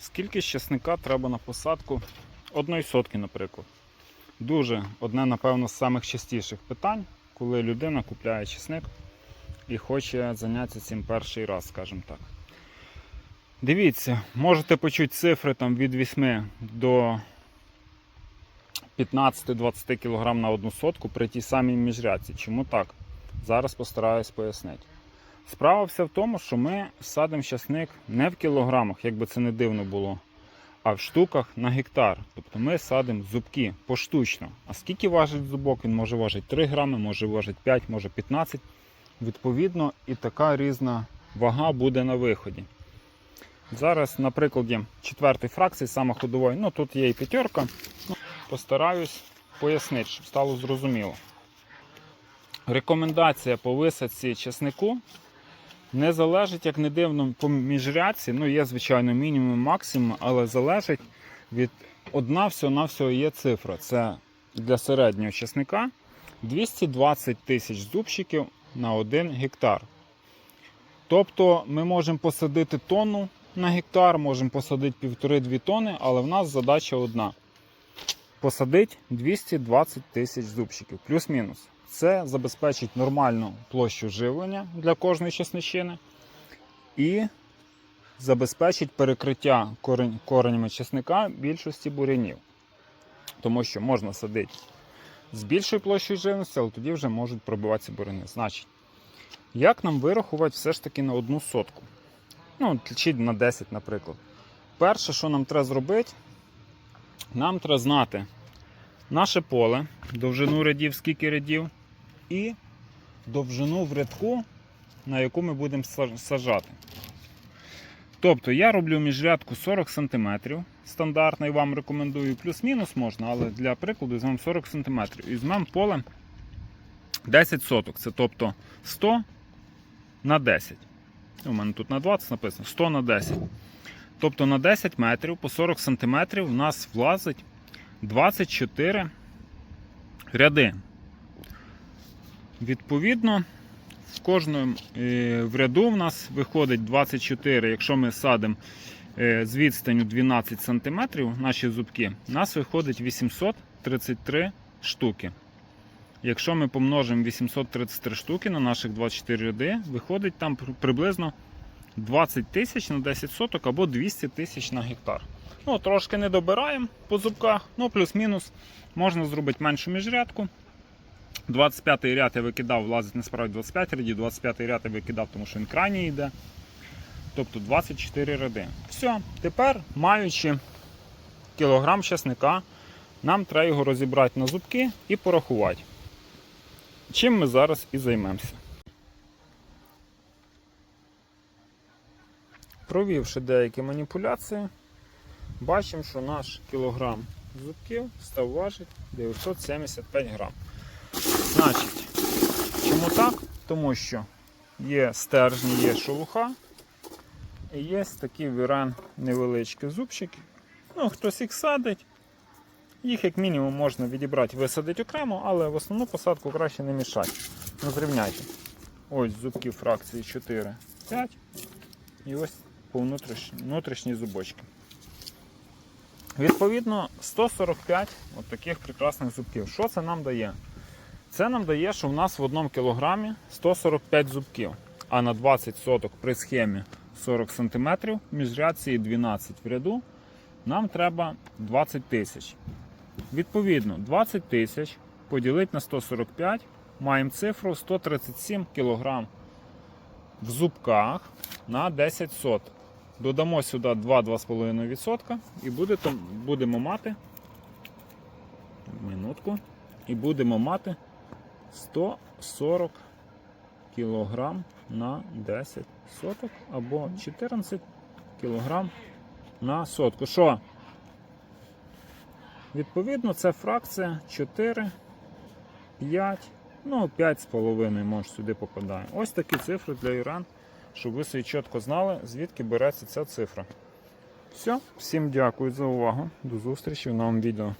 Скільки ж часника треба на посадку одної сотки, наприклад? Дуже одне, напевно, з самих частіших питань, коли людина купляє чесник і хоче зайнятися цим перший раз, скажімо так. Дивіться, можете почути цифри там від 8 до 15-20 кг на одну сотку при тій самій міжрядці. Чому так? Зараз постараюсь пояснити. Справа вся в тому, що ми садимо часник не в кілограмах, як би це не дивно було, а в штуках на гектар. Тобто ми садимо зубки поштучно. А скільки важить зубок? Він може важити 3 грами, може важити 5, може 15. Відповідно, і така різна вага буде на виході. Зараз, на прикладі четвертої фракції, саме ходової, ну тут є і п'ятерка. Ну, постараюсь пояснити, щоб стало зрозуміло. Рекомендація по висадці чеснику не залежить, як не дивно, по міжрядці. Ну, є, звичайно, мінімум, максимум, але залежить від одна всього-навсього є цифра. Це для середнього чесника 220 тисяч зубчиків на 1 гектар. Тобто ми можемо посадити тонну на гектар, можемо посадити півтори-дві тони, але в нас задача одна. Посадити 220 тисяч зубчиків, плюс-мінус. Це забезпечить нормальну площу живлення для кожної чесничини і забезпечить перекриття корень, коренями чесника більшості бурянів. Тому що можна садити з більшою площею живності, але тоді вже можуть пробиватися буряни. Значить, як нам вирахувати все ж таки на одну сотку? Ну, чи на 10, наприклад. Перше, що нам треба зробити, нам треба знати наше поле, довжину рядів, скільки рядів, і довжину в рядку, на яку ми будемо сажати. Тобто я роблю міжрядку 40 см, стандартний вам рекомендую, плюс-мінус можна, але для прикладу візьмемо 40 см. І візьмемо поле 10 соток. Це тобто 100 на 10. У мене тут на 20 написано 100 на 10. Тобто на 10 метрів по 40 см в нас влазить 24 ряди. Відповідно, в кожному е, в ряду в нас виходить 24, якщо ми садимо е, з відстанню 12 см наші зубки, у нас виходить 833 штуки. Якщо ми помножимо 833 штуки на наших 24 ряди, виходить там приблизно 20 тисяч на 10 соток або 200 тисяч на гектар. Ну, трошки не добираємо по зубках, ну плюс-мінус можна зробити меншу міжрядку. 25-й ряд я викидав, влазить насправді 25 рядів, 25-й ряд я викидав, тому що він крайній йде. Тобто 24 ряди. Все, тепер, маючи кілограм чесника, нам треба його розібрати на зубки і порахувати. Чим ми зараз і займемося. Провівши деякі маніпуляції, бачимо, що наш кілограм зубків став важити 975 грам. Значить, чому так? Тому що є стержні, є шелуха і є такі віран невеличкі зубчики. Ну, хтось їх садить. Їх як мінімум можна відібрати, висадити окремо, але в основну посадку краще не мішати. Ну, зрівняйте. Ось зубки фракції 4, 5 і ось по внутрішні, внутрішні зубочки. Відповідно, 145 от таких прекрасних зубків. Що це нам дає? Це нам дає, що в нас в одному кілограмі 145 зубків, а на 20 соток при схемі 40 см, міжрядці 12 в ряду, нам треба 20 тисяч. Відповідно, 20 тисяч поділити на 145, маємо цифру 137 кг в зубках на 10 соток. Додамо сюди 2-2,5% і буде, будемо мати минутку, і будемо мати 140 кг на 10 соток або 14 кг на сотку. Що? Відповідно, це фракція 4, 5, ну 5,5 може сюди попадає. Ось такі цифри для Іран, щоб ви собі чітко знали, звідки береться ця цифра. Все, всім дякую за увагу. До зустрічі в новому відео.